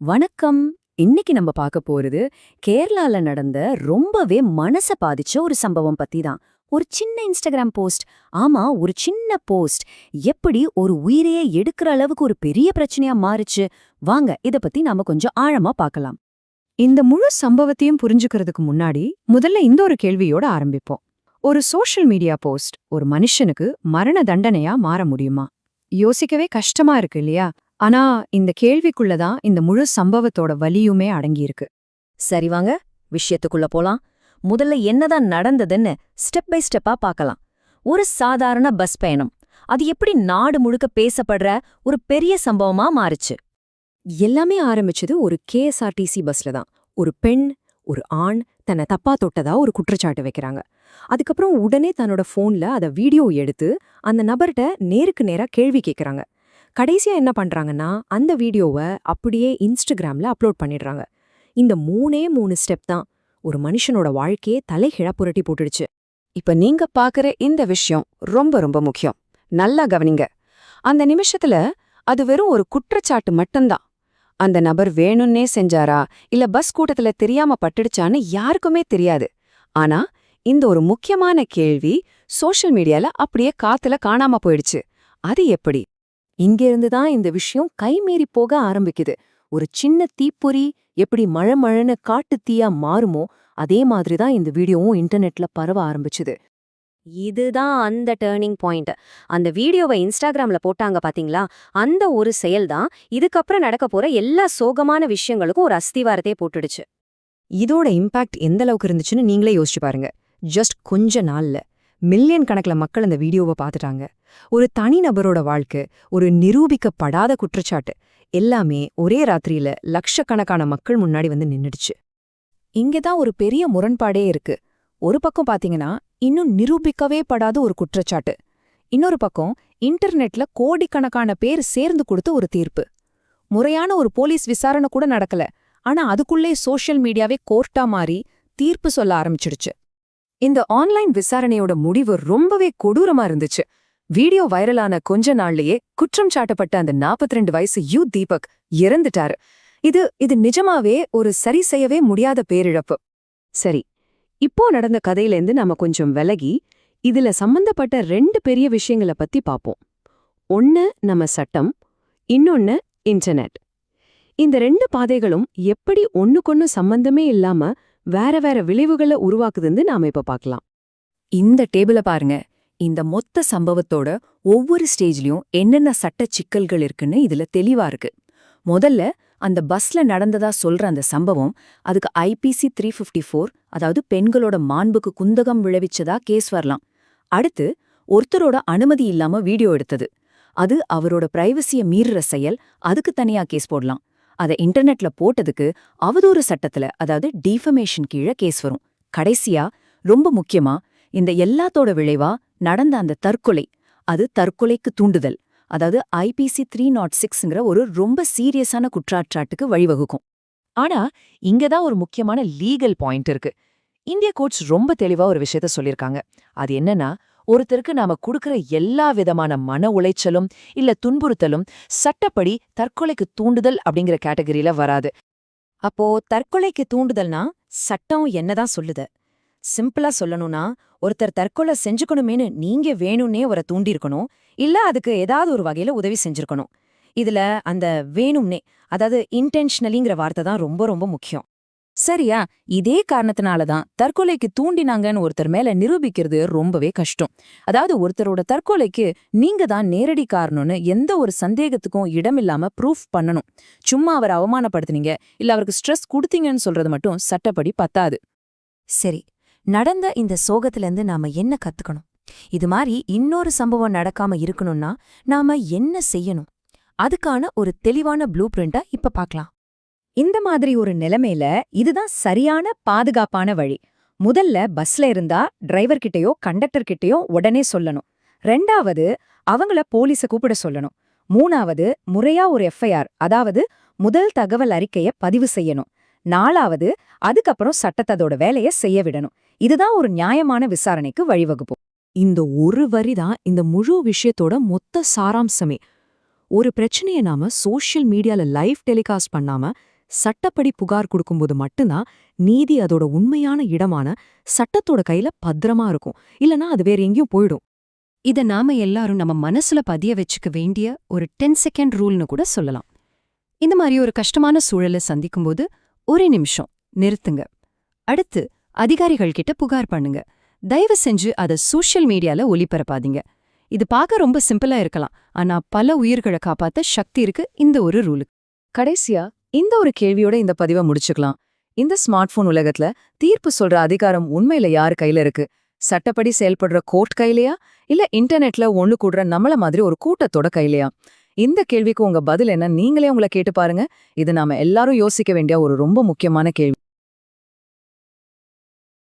வணக்கம். இன்னைக்கு நம்ம பார்க்க போறது கேரளால நடந்த ரொம்பவே மனச பாதிச்ச ஒரு சம்பவம் பத்தி தான் ஒரு சின்ன இன்ஸ்டாகிராம் போஸ்ட் ஆமா ஒரு சின்ன போஸ்ட் எப்படி ஒரு உயிரையே எடுக்கிற அளவுக்கு ஒரு பெரிய பிரச்சனையா மாறுச்சு? வாங்க இத பத்தி நாம கொஞ்சம் ஆழமா பார்க்கலாம். இந்த முழு சம்பவத்தையும் புரிஞ்சுக்கிறதுக்கு முன்னாடி முதல்ல இந்த ஒரு கேள்வியோட ஆரம்பிப்போம். ஒரு சோஷியல் மீடியா போஸ்ட் ஒரு மனுஷனுக்கு மரண தண்டனையா மாற முடியுமா? யோசிக்கவே கஷ்டமா இருக்கு இல்லையா? ஆனா இந்த கேள்விக்குள்ளதான் இந்த முழு சம்பவத்தோட வலியுமே அடங்கியிருக்கு. சரி வாங்க விஷயத்துக்குள்ள போலாம். முதல்ல என்னதான் நடந்ததுன்னு ஸ்டெப் பை ஸ்டெப்பா பார்க்கலாம். ஒரு சாதாரண பஸ் பயணம். அது எப்படி நாடு முழுக்க பேசப்படுற ஒரு பெரிய சம்பவமா மாறுச்சு. எல்லாமே ஆரம்பிச்சது ஒரு கேஎஸ்ஆர்டிசி பஸ்ல தான். ஒரு பெண் ஒரு ஆண் தன்னை தப்பா தொட்டதா ஒரு குற்றச்சாட்டு வைக்கிறாங்க. அதுக்கப்புறம் உடனே தன்னோட போன்ல அத வீடியோ எடுத்து அந்த நபர்கிட்ட நேருக்கு நேரா கேள்வி கேட்கறாங்க கடைசியா என்ன பண்றாங்கன்னா அந்த வீடியோவை அப்படியே இன்ஸ்டாகிராம்ல அப்லோட் பண்ணிடுறாங்க. இந்த மூணே மூணு ஸ்டெப் தான். ஒரு மனுஷனோட வாழ்க்கையே தலைகிழ புரட்டி போட்டுடுச்சு. இப்ப நீங்க பாக்குற இந்த விஷயம் ரொம்ப ரொம்ப முக்கியம். நல்லா கவனிங்க. அந்த நிமிஷத்துல அது வெறும் ஒரு குற்றச்சாட்டு மட்டும்தான். அந்த நபர் வேணும்னே செஞ்சாரா? இல்ல பஸ் கூட்டத்துல தெரியாம பட்டுடுச்சான்னு யாருக்குமே தெரியாது. ஆனா இந்த ஒரு முக்கியமான கேள்வி சோஷியல் மீடியால அப்படியே காத்துல காணாம போயிடுச்சு. அது எப்படி? இங்கிருந்து தான் இந்த விஷயம் கைமீறி போக ஆரம்பிக்குது. ஒரு சின்ன தீப்பொறி எப்படி மழை மழைன்னு காட்டு தீயா மாறுமோ அதே மாதிரி தான் இந்த வீடியோவும் இன்டர்நெட்ல பரவ ஆரம்பிச்சுது. இதுதான் அந்த டேர்னிங் பாயிண்ட். அந்த வீடியோவை இன்ஸ்டாகிராம்ல போட்டாங்க பாத்தீங்களா? அந்த ஒரு செயல் தான் இதுக்கப்புறம் நடக்க போற எல்லா சோகமான விஷயங்களுக்கும் ஒரு அஸ்திவாரத்தை போட்டுடுச்சு. இதோட இம்பாக்ட் எந்த அளவுக்கு இருந்துச்சுன்னு நீங்களே யோசிச்சு பாருங்க. ஜஸ்ட் கொஞ்ச நாள்ல. மில்லியன் கணக்குல மக்கள் அந்த வீடியோவை பார்த்துட்டாங்க. ஒரு தனிநபரோட வாழ்க்கை ஒரு நிரூபிக்கப்படாத குற்றச்சாட்டு எல்லாமே ஒரே ராத்திரியில லட்சக்கணக்கான மக்கள் முன்னாடி வந்து நின்னுடுச்சு. இங்கதான் ஒரு பெரிய முரண்பாடே இருக்கு. ஒரு பக்கம் பாத்தீங்கன்னா இன்னும் நிரூபிக்கவே படாத ஒரு குற்றச்சாட்டு. இன்னொரு பக்கம் இன்டர்நெட்ல கோடிக்கணக்கான பேர் சேர்ந்து கொடுத்த ஒரு தீர்ப்பு. முறையான ஒரு போலீஸ் விசாரணை கூட நடக்கல. ஆனா அதுக்குள்ளே சோஷியல் மீடியாவே கோர்ட்டா மாறி தீர்ப்பு சொல்ல ஆரம்பிச்சிடுச்சு. இந்த ஆன்லைன் விசாரணையோட முடிவு ரொம்பவே கொடூரமா இருந்துச்சு. வீடியோ வைரலான கொஞ்ச நாள்லயே குற்றம் சாட்டப்பட்ட அந்த 42 வயசு யூ தீபக் இறந்துட்டாரு. இது இது நிஜமாவே ஒரு சரி செய்யவே முடியாத பேரிழப்பு. சரி இப்போ நடந்த கதையிலேருந்து நாம கொஞ்சம் விலகி இதுல சம்பந்தப்பட்ட ரெண்டு பெரிய விஷயங்கள பத்தி பாப்போம். ஒன்னு நம்ம சட்டம் இன்னொன்னு இன்டர்நெட். இந்த ரெண்டு பாதைகளும் எப்படி ஒன்னுக்கொன்னு சம்பந்தமே இல்லாம வேற வேற விளைவுகளை உருவாக்குதுன்னு நாம இப்ப பார்க்கலாம் இந்த டேபிள பாருங்க. இந்த மொத்த சம்பவத்தோட ஒவ்வொரு ஸ்டேஜ்லயும் என்னென்ன சட்ட சிக்கல்கள் இருக்குன்னு இதுல தெளிவா இருக்கு. முதல்ல அந்த பஸ்ல நடந்ததா சொல்ற அந்த சம்பவம் அதுக்கு ஐபிசி த்ரீ ஃபிஃப்டி ஃபோர் அதாவது பெண்களோட மாண்புக்கு குந்தகம் விளைவிச்சதா கேஸ் வரலாம். அடுத்து ஒருத்தரோட அனுமதி இல்லாம வீடியோ எடுத்தது. அது அவரோட பிரைவசிய மீறுற செயல் அதுக்கு தனியா கேஸ் போடலாம். அதை இன்டர்நெட்ல போட்டதுக்கு அவதூறு சட்டத்துல அதாவது டீஃபமேஷன் கீழே கேஸ் வரும். கடைசியா ரொம்ப முக்கியமா இந்த எல்லாத்தோட விளைவா நடந்த அந்த தற்கொலை. அது தற்கொலைக்கு தூண்டுதல். அதாவது ஐபிசி த்ரீ நாட் சிக்ஸ்ங்கிற ஒரு ரொம்ப சீரியஸான குற்றாற்றாட்டுக்கு வழிவகுக்கும். ஆனா இங்கதான் ஒரு முக்கியமான லீகல் பாயிண்ட் இருக்கு. இந்திய கோர்ட்ஸ் ரொம்ப தெளிவா ஒரு விஷயத்த சொல்லிருக்காங்க. அது என்னன்னா ஒருத்தருக்கு நாம கொடுக்கற எல்லா விதமான மன உளைச்சலும் இல்ல துன்புறுத்தலும் சட்டப்படி தற்கொலைக்கு தூண்டுதல் அப்படிங்கிற கேட்டகரியில வராது. அப்போ தற்கொலைக்கு தூண்டுதல்னா சட்டம் என்னதான் சொல்லுது? சிம்பிளா சொல்லணும்னா ஒருத்தர் தற்கொலை செஞ்சுக்கணுமேனு நீங்க வேணும்னே அவரை தூண்டிருக்கணும் இல்ல அதுக்கு ஏதாவது ஒரு வகையில உதவி செஞ்சிருக்கணும். இதுல அந்த வேணும்னே அதாவது இன்டென்ஷனலிங்கிற வார்த்தை தான் ரொம்ப ரொம்ப முக்கியம். சரியா இதே காரணத்தினால தான் தற்கொலைக்கு தூண்டினாங்கன்னு ஒருத்தர் மேல நிரூபிக்கிறது ரொம்பவே கஷ்டம். அதாவது ஒருத்தரோட தற்கொலைக்கு நீங்க தான் நேரடி காரணம்னு எந்த ஒரு சந்தேகத்துக்கும் இடமில்லாம ப்ரூஃப் பண்ணணும். சும்மா அவரை அவமானப்படுத்துனீங்க இல்ல அவருக்கு ஸ்ட்ரெஸ் கொடுத்தீங்கன்னு சொல்றது மட்டும் சட்டப்படி பத்தாது. சரி நடந்த இந்த சோகத்திலேருந்து நாம என்ன கத்துக்கணும்? இது மாதிரி இன்னொரு சம்பவம் நடக்காம இருக்கணும்னா நாம என்ன செய்யணும்? அதுக்கான ஒரு தெளிவான ப்ளூ பிரிண்டா இப்ப பார்க்கலாம். இந்த மாதிரி ஒரு நிலைமையில இதுதான் சரியான பாதுகாப்பான வழி. முதல்ல பஸ்ல இருந்தா டிரைவர் கிட்டயோ கண்டக்டர் கிட்டயோ உடனே சொல்லணும். ரெண்டாவது அவங்கள போலீஸ கூப்பிட சொல்லணும். மூணாவது முறையா ஒரு எஃப்ஐஆர் அதாவது முதல் தகவல் அறிக்கைய பதிவு செய்யணும். நாலாவது அதுக்கப்புறம் சட்டத்ததோட வேலையை செய்ய விடணும். இதுதான் ஒரு நியாயமான விசாரணைக்கு வழிவகுப்போம் இந்த ஒரு வரி தான் இந்த முழு விஷயத்தோட மொத்த சாராம்சமே. ஒரு பிரச்சனையை நாம சோஷியல் மீடியால லைவ் டெலிகாஸ்ட் பண்ணாம சட்டப்படி புகார் கொடுக்கும்போது மட்டும்தான் நீதி அதோட உண்மையான இடமான சட்டத்தோட கையில பத்திரமா இருக்கும். இல்லனா அது வேற எங்கேயும் போயிடும். இத நாம எல்லாரும் நம்ம மனசுல பதிய வச்சுக்க வேண்டிய ஒரு டென் செகண்ட் ரூல்னு கூட சொல்லலாம். இந்த மாதிரி ஒரு கஷ்டமான சூழலை சந்திக்கும்போது ஒரு நிமிஷம் நிறுத்துங்க. அடுத்து அதிகாரிகள் கிட்ட புகார் பண்ணுங்க. தயவு செஞ்சு அதை சோஷியல் மீடியால ஒளிபரப்பாதீங்க. இது பார்க்க ரொம்ப சிம்பிளா இருக்கலாம். ஆனா பல உயிர்களை காப்பாத்த சக்தி இருக்கு இந்த ஒரு ரூலுக்கு. கடைசியா இந்த ஒரு கேள்வியோட இந்த பதிவை முடிச்சுக்கலாம். இந்த ஸ்மார்ட் போன் உலகத்துல தீர்ப்பு சொல்ற அதிகாரம் உண்மையில யார் கையில இருக்கு? சட்டப்படி செயல்படுற கோர்ட் கையிலயா? இல்ல இன்டர்நெட்ல ஒண்ணு கூடுற நம்மள மாதிரி ஒரு கூட்டத்தோட கையிலயா? இந்த கேள்விக்கு உங்க பதில் என்ன? நீங்களே உங்களை கேட்டு பாருங்க. இது நாம எல்லாரும் யோசிக்க வேண்டிய ஒரு ரொம்ப முக்கியமான கேள்வி.